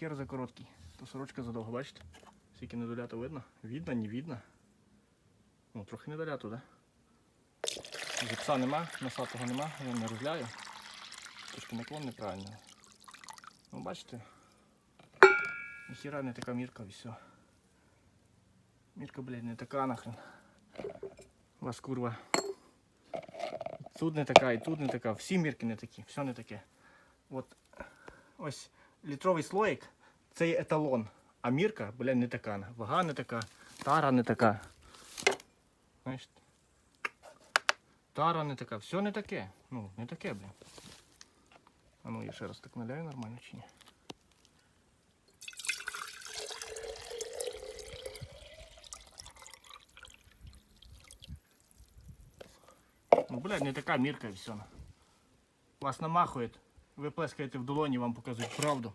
хер за короткий. То сорочка задовго, бачите? Скільки недолято видно? Видно, не видно. Ну, трохи недолято, да? Зіпса нема, носатого нема, я не розляю. Трошки наклон неправильно. Ну, бачите? Ніхіра не така мірка і все. Мірка, блядь, не така нахрен. Вас курва. Тут не така, і тут не така. Всі мірки не такі, все не таке. От ось літровий слоїк це є еталон. А мірка, блядь, не така. Вага не така, тара не така. Знаєш? Тара не така, все не таке. Ну, не таке, блін. А ну я ще раз так наляю нормально чи ні? Ну, блядь, не така мірка і все. Вас намахують, ви плескаєте в долоні, вам показують правду.